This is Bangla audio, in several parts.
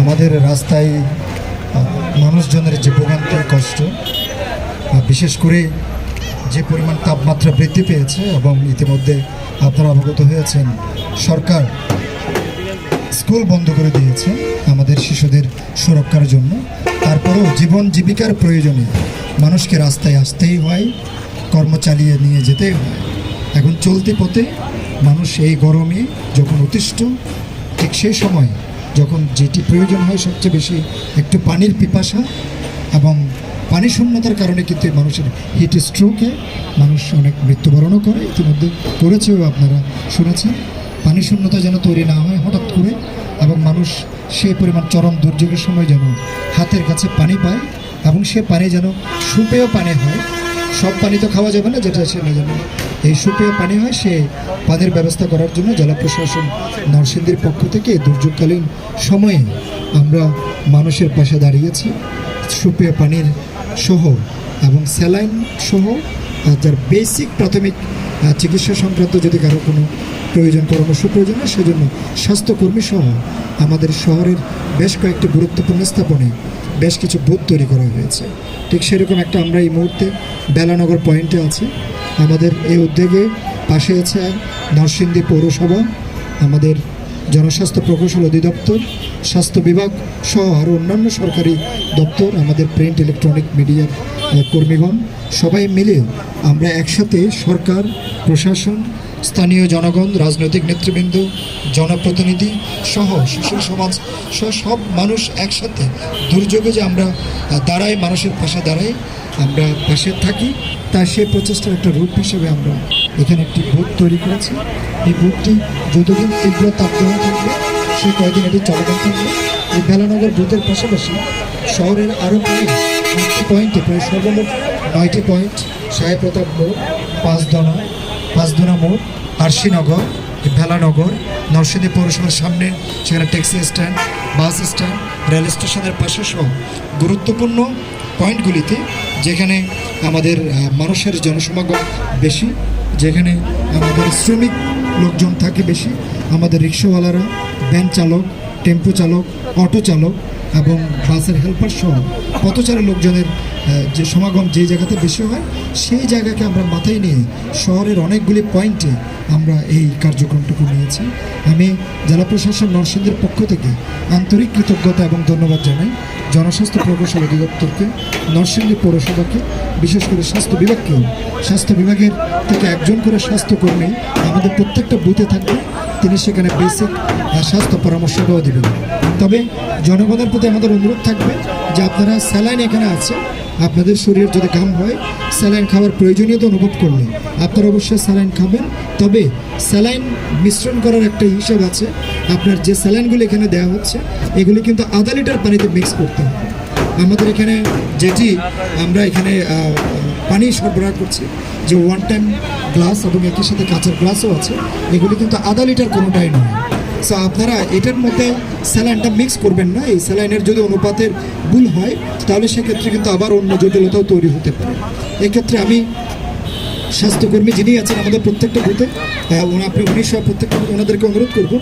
আমাদের রাস্তায় মানুষজনের যে ভোগান্তি কষ্ট বিশেষ করে যে পরিমাণ তাপমাত্রা বৃদ্ধি পেয়েছে এবং ইতিমধ্যে আপনারা অবগত হয়েছেন, সরকার স্কুল বন্ধ করে দিয়েছে আমাদের শিশুদের সুরক্ষার জন্য। তারপরেও জীবন জীবিকার প্রয়োজনে মানুষকে রাস্তায় আসতেই হয়, কর্ম চালিয়ে নিয়ে যেতেই হয়। এখন চলতি পথে মানুষ এই গরমে যখন অতিষ্ঠ, ঠিক সেই সময় যখন যেটি প্রয়োজন হয় সবচেয়ে বেশি একটু পানির পিপাসা এবং পানি শূন্যতার কারণে কিন্তু মানুষের হিট স্ট্রোকে মানুষ অনেক মৃত্যুবরণও করে। ইতিমধ্যে করেছেও আপনারা শুনেছেন। পানি শূন্যতা যেন তৈরি না হয় হঠাৎ করে এবং মানুষ সেই পরিমাণ চরম দুর্যোগের সময় যেন হাতের কাছে পানি পায় এবং সে পানি যেন সুপেয় পানি হয় সব পানি তো খাওয়া যাবে না, যেটা সেটা যেন এই সুপেয় পানি হয়, সে পানির ব্যবস্থা করার জন্য জেলা প্রশাসন নরসিংদীর পক্ষ থেকে দুর্যোগকালীন সময়ে আমরা মানুষের পাশে দাঁড়িয়েছি। সুপেয় পানির সহ এবং স্যালাইন সহ যার বেসিক প্রাথমিক চিকিৎসা সংক্রান্ত যদি কারও কোনো প্রয়োজন, পরামর্শ প্রয়োজন হয়, সেজন্য স্বাস্থ্যকর্মী সহ আমাদের শহরের বেশ কয়েকটি গুরুত্বপূর্ণ স্থাপনে বেশ কিছু বুথ তৈরি করা হয়েছে। ঠিক সেরকম একটা আমরা এই মুহূর্তে বেলানগর পয়েন্টে আছি। আমাদের এই উদ্যোগে পাশে আছে নরসিংদী পৌরসভা, আমাদের জনস্বাস্থ্য প্রকৌশল অধিদপ্তর, স্বাস্থ্য বিভাগ সহ আরও অন্যান্য সরকারি দপ্তর, আমাদের প্রিন্ট ইলেকট্রনিক মিডিয়ার কর্মীগণ, সবাই মিলে আমরা একসাথে সরকার, প্রশাসন স্থানীয় জনগণ, রাজনৈতিক নেতৃবৃন্দ, জনপ্রতিনিধি সহ সুশীল সমাজ সহ সব মানুষ একসাথে দুর্যোগে যে আমরা দাঁড়াই, মানুষের পাশে দাঁড়াই, আমরা পাশে থাকি তার সেই প্রচেষ্টার একটা রূপ হিসেবে আমরা এখানে একটি বুথ তৈরি করেছি। এই বুথটি যতদিন তীব্র তাপদাহ থাকবে সেই কয়েকদিন এটি চলমান থাকবে। এই বেলানগর বুথের পাশাপাশি শহরের আরও প্রায় পয়েন্টে, প্রায় সর্বমোট নয়টি পয়েন্ট সাহেব প্রতাপ মোড়, পাঁচদনা পাঁচদনা মোড় আরশিনগর ভেলানগর নরসিংদী পৌরসভার সামনে, সেখানে taxi stand, bus stand, rail স্টেশনের পাশে সহ গুরুত্বপূর্ণ পয়েন্টগুলিতে যেখানে আমাদের মানুষের জনসমাগম বেশি, যেখানে আমাদের শ্রমিক লোকজন থাকে বেশি, আমাদের রিক্সাওয়ালারা, ভ্যান চালক, টেম্পো চালক, অটো চালক এবং বাসের হেল্পার সহ পথচারী লোকজনের যে সমাগম যে জায়গাতে বেশি হয়, সেই জায়গাকে আমরা মাথায় নিয়ে শহরের অনেকগুলি পয়েন্টে আমরা এই কার্যক্রমটুকু নিয়েছি। আমি জেলা প্রশাসন নরসিংদীর পক্ষ থেকে আন্তরিক কৃতজ্ঞতা এবং ধন্যবাদ জানাই জনস্বাস্থ্য প্রকৌশল অধিদপ্তরকে, নরসিংদী পৌরসভাকে, বিশেষ করে স্বাস্থ্য বিভাগকেও স্বাস্থ্য বিভাগের থেকে একজন করে স্বাস্থ্যকর্মী আমাদের প্রত্যেকটা বুথে থাকবে, তিনি সেখানে বেসিক স্বাস্থ্য পরামর্শটাও দেবেন। তবে জনগণের প্রতি আমাদের অনুরোধ থাকবে যে আপনারা স্যালাইন এখানে আছে আপনাদের শরীরের যদি ঘাম হয়, স্যালাইন খাওয়ার প্রয়োজনীয়তা অনুভব করলে আপনারা অবশ্যই স্যালাইন খাবেন। তবে স্যালাইন মিশ্রণ করার একটা হিসাব আছে। আপনার যে স্যালাইনগুলো এখানে দেওয়া হচ্ছে, এগুলি কিন্তু আধা লিটার পানিতে মিক্স করতে হবে। আমাদের এখানে যেটি আমরা এখানে পানি সরবরাহ করছি, যে ওয়ান টাইম গ্লাস এবং একই সাথে কাঁচের গ্লাসও আছে, এগুলি কিন্তু আধা লিটার কোনোটাই নয়। সো আপনারা এটার মধ্যে স্যালাইনটা মিক্স করবেন না। এই স্যালাইনের যদি অনুপাতের ভুল হয়, তাহলে সেক্ষেত্রে কিন্তু আবার অন্য জটিলতাও তৈরি হতে পারে। এক্ষেত্রে আমি স্বাস্থ্যকর্মী যিনি আছেন আমাদের প্রত্যেকটা বুথে আপনি উনি সব প্রত্যেকটা ওনাদেরকে অনুরোধ করব,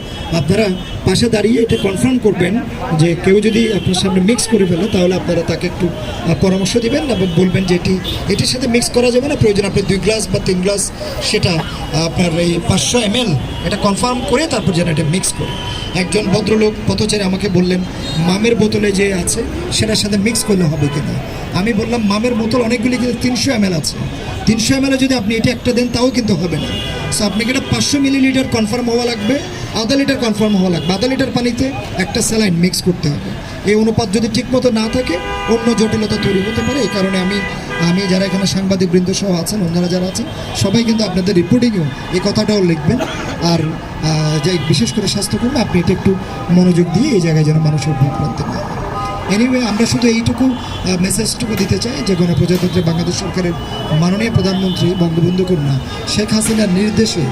আপনারা পাশে দাঁড়িয়ে এটা কনফার্ম করবেন যে কেউ যদি আপনার সামনে মিক্স করে ফেলে, তাহলে আপনারা তাকে একটু পরামর্শ দিবেন এবং বলবেন যে এটি এটির সাথে মিক্স করা যাবে না, প্রয়োজন আপনি দুই গ্লাস বা তিন গ্লাস সেটা আপনার এই পাঁচশো এম এটা কনফার্ম করে তারপর যেন এটা মিক্স করে। একজন ভদ্রলোক পথচারী আমাকে বললেন, মামের বোতলে যে আছে, সেটার সাথে মিক্স করলে হবে কিনা? আমি বললাম, মামের বোতল অনেকগুলি কিন্তু তিনশো এম আছে। তিনশো এম যদি আপনি এটা একটা দেন তাও কিন্তু হবে না। সো আপনাকে এটা পাঁচশো মিলিলিটার কনফার্ম হওয়া লাগবে আধা লিটার কনফার্ম হওয়া লাগবে। আধা লিটার পানিতে একটা স্যালাইন মিক্স করতে হবে। এই অনুপাত যদি ঠিকমতো না থাকে অন্য জটিলতা তৈরি হতে পারে। এই কারণে আমি আমি যারা এখানে সাংবাদিক বৃন্দ সহ আছেন অন্যরা যারা আছেন সবাই কিন্তু আপনাদের রিপোর্টিংয়েও এই কথাটাও লিখবেন। আর আহ, যে বিশেষ করে স্বাস্থ্যকর্মী আপনি এটা একটু মনোযোগ দিয়ে এই জায়গায় যেন মানুষের ভোগান্তি না হয়। এনিওয়ে আমরা শুধু এইটুকু মেসেজটুকু দিতে চাই যে গণপ্রজাতন্ত্রী বাংলাদেশ সরকারের মাননীয় প্রধানমন্ত্রী বঙ্গবন্ধু কন্যা শেখ হাসিনার নির্দেশে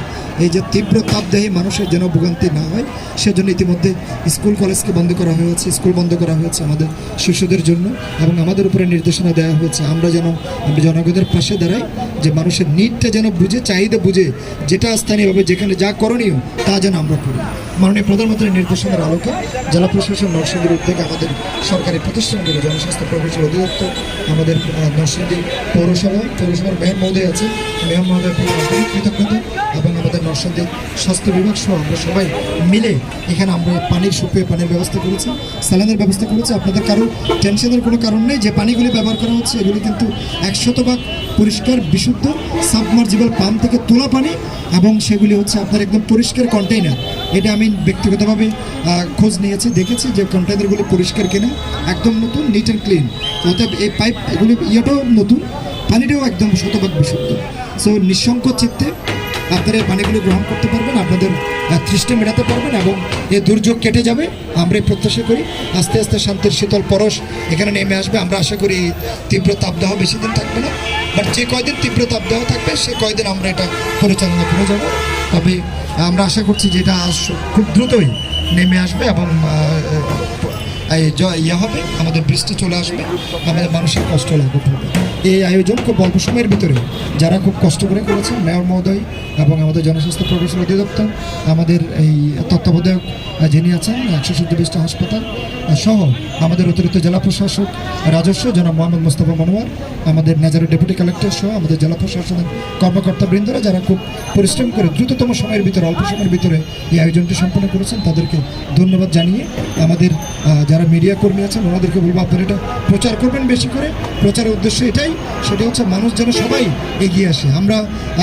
এই যে তীব্র তাপদাহী মানুষের যেন ভোগান্তি না হয়, সেজন্য ইতিমধ্যে স্কুল, কলেজকে বন্ধ করা হয়েছে, স্কুল বন্ধ করা হয়েছে আমাদের শিশুদের জন্য এবং আমাদের উপরে নির্দেশনা দেওয়া হয়েছে। আমরা যেন, আমরা জনগণের পাশে দাঁড়াই, যে মানুষের নিডটা যেন বুঝে, চাহিদা বুঝে, যেটা স্থানীয়ভাবে যেখানে যা করণীয়, তা যেন আমরা করি। মাননীয় প্রধানমন্ত্রীর নির্দেশনার আলোকে জেলা প্রশাসন নরসিংদীর উদ্যোগে আমাদের সরকারি প্রতিষ্ঠানগুলো জনস্বাস্থ্য প্রকৌশল অধিদপ্তর, আমাদের নরসিংদী পৌরসভা, পৌরসভার মেয়র মহোদয় আছে। মেয়র আন্তরিক কৃতজ্ঞতা এবং আমাদের নরসিংদী স্বাস্থ্য বিভাগ সহ আমরা সবাই মিলে এখানে আমরা পানির সুপে পানির ব্যবস্থা করেছি স্যালানের ব্যবস্থা করেছি। আপনাদের কারও টেনশনের কোনো কারণ নেই, যে পানিগুলি ব্যবহার করা হচ্ছে, এগুলি কিন্তু একশত ভাগ পরিষ্কার, বিশুদ্ধ, সাবমার্জিবল পাম্প থেকে তোলা পানি এবং সেগুলি হচ্ছে আপনার একদম পরিষ্কার কন্টেইনার। এটা আমি ব্যক্তিগতভাবে খোঁজ নিয়েছি, দেখেছি যে কন্টেইনারগুলি পরিষ্কার কিনা, একদম নতুন নিট অ্যান্ড ক্লিন অর্থাৎ এই পাইপ এগুলি ইয়েটাও নতুন, পানিটাও একদম শতভাগ বিশুদ্ধ। সো নিঃসংক চিত্তে আপনারা এই পানিগুলো গ্রহণ করতে পারবেন, আপনাদের তৃষ্ণা মেটাতে পারবেন এবং এই দুর্যোগ কেটে যাবে। আমরা প্রত্যাশা করি, আস্তে আস্তে শান্তির শীতল পরশ এখানে নেমে আসবে। আমরা আশা করি তীব্র তাপদাহ বেশি দিন থাকবে না। বাট যে কয়দিন তীব্র তাপদাহ থাকবে, সে কয়দিন আমরা এটা পরিচালনা করে যাব। তবে আমরা আশা করছি যে এটা খুব দ্রুতই নেমে আসবে এবং ইয়ে হবে, আমাদের বৃষ্টি চলে আসবে, আমাদের মানুষের কষ্ট লাঘব হবে। এই আয়োজন খুব অল্প সময়ের ভিতরে, যারা খুব কষ্ট করে করেছেন, মেয়র মহোদয় এবং আমাদের জনস্বাস্থ্য প্রকৌশল অধিদপ্তর, আমাদের এই তত্ত্বাবধায়ক যিনি আছেন, একশো সত্তর হাসপাতাল সহ আমাদের অতিরিক্ত জেলা প্রশাসক রাজস্ব, জনাব মোহাম্মদ মোস্তফা মনোয়ার, আমাদের নাজারের ডেপুটি কালেক্টর সহ আমাদের জেলা প্রশাসনের কর্মকর্তাবৃন্দরা যারা খুব পরিশ্রম করে দ্রুততম সময়ের ভিতরে, অল্প সময়ের ভিতরে এই আয়োজনটি সম্পন্ন করেছেন, তাদেরকে ধন্যবাদ জানিয়ে আমাদের যারা মিডিয়া কর্মী আছেন, ওনাদেরকে বলব আপনারা এটা প্রচার করবেন বেশি করে। প্রচারের উদ্দেশ্য এটাই, সেটা হচ্ছে মানুষ যেন সবাই এগিয়ে আসে। আমরা,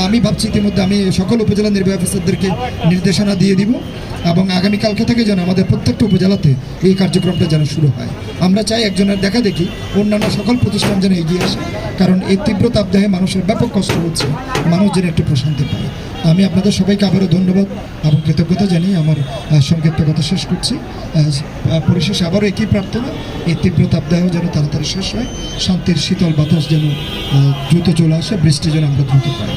আমি ভাবছি ইতিমধ্যে আমি সকল উপজেলা নির্বাহী অফিসারদেরকে নির্দেশনা দিয়ে দিব এবং আগামীকালকে থেকে যেন আমাদের প্রত্যেকটা উপজেলাতে এই কার্যক্রমটা যেন শুরু হয়। আমরা চাই একজনের দেখা দেখি, অন্যান্য সকল প্রতিষ্ঠান যেন এগিয়ে আসে, কারণ এই তীব্র তাপদাহে মানুষের ব্যাপক কষ্ট হচ্ছে। মানুষ যেন একটু প্রশান্তি পায়। আমি আপনাদের সবাইকে আবারও ধন্যবাদ এবং কৃতজ্ঞতা জানিয়ে আমার সংক্ষিপ্ত কথা শেষ করছি। পরিশেষে আবারও একই প্রার্থনা। এই তীব্র তাপদাহ যেন তাড়াতাড়ি শেষ হয়। শান্তির শীতল বাতাস যেন দ্রুত চলে আসে, বৃষ্টি যেন আমরা দ্রুত পাই